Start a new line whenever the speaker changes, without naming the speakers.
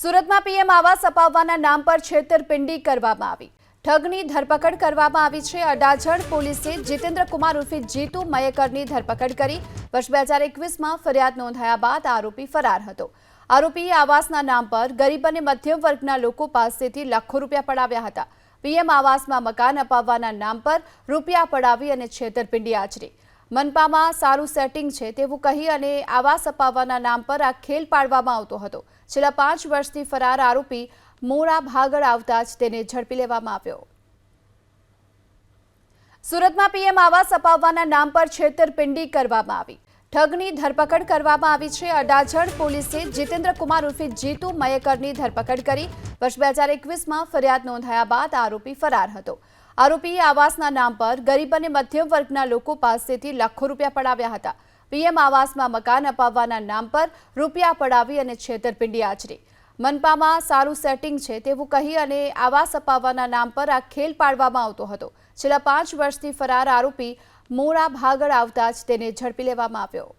સુરતમાં પીએમ આવાસ અપાવવાના નામ પર છેતરપિંડી કરવામાં આવી. ઠગની ધરપકડ કરવામાં આવી છે. અડાજણ પોલીસે જીતેન્દ્ર કુમાર ઉર્ફે જીતુ મયેકરની ધરપકડ કરી. વર્ષ બે હજાર એકવીસમાં ફરિયાદ નોંધાયા બાદ આરોપી ફરાર હતો. આરોપીએ આવાસના નામ પર ગરીબ અને મધ્યમ વર્ગના લોકો પાસેથી લાખો રૂપિયા પડાવ્યા હતા. પીએમ આવાસમાં મકાન અપાવવાના નામ પર રૂપિયા પડાવી અને છેતરપિંડી આચરી. મનપામાં સારું સેટિંગ છે તેવું કહી અને આવાસ અપાવવાના નામ પર આ ખેલ પાડવામાં આવતો હતો. છેલ્લા પાંચ વર્ષથી ફરાર આરોપી મોડા ભાગળ આવતા જ તેને ઝડપી લેવામાં આવ્યો. સુરતમાં પીએમ આવાસ અપાવવાના નામ પર છેતરપિંડી કરવામાં આવી. ઠગની ધરપકડ કરવામાં આવી છે. અડાજણ પોલીસે જીતેન્દ્ર કુમાર ઉર્ફે જીતુ મયેકરની ધરપકડ કરી. વર્ષ બે હજાર એકવીસમાં ફરિયાદ નોંધાયા બાદ આરોપી ફરાર હતો. આરોપીએ આવાસના નામ પર ગરીબ અને મધ્યમ વર્ગના લોકો પાસેથી લાખો રૂપિયા પડાવ્યા હતા. પીએમ આવાસમાં મકાન અપાવવાના નામ પર રૂપિયા પડાવી અને છેતરપિંડી આચરી. મનપામાં સારું સેટિંગ છે તેવું કહી અને આવાસ અપાવવાના નામ પર આ ખેલ પાડવામાં આવતો હતો. છેલ્લા પાંચ વર્ષથી ફરાર આરોપી મોડા ભાગળ આવતા જ તેને ઝડપી લેવામાં આવ્યો.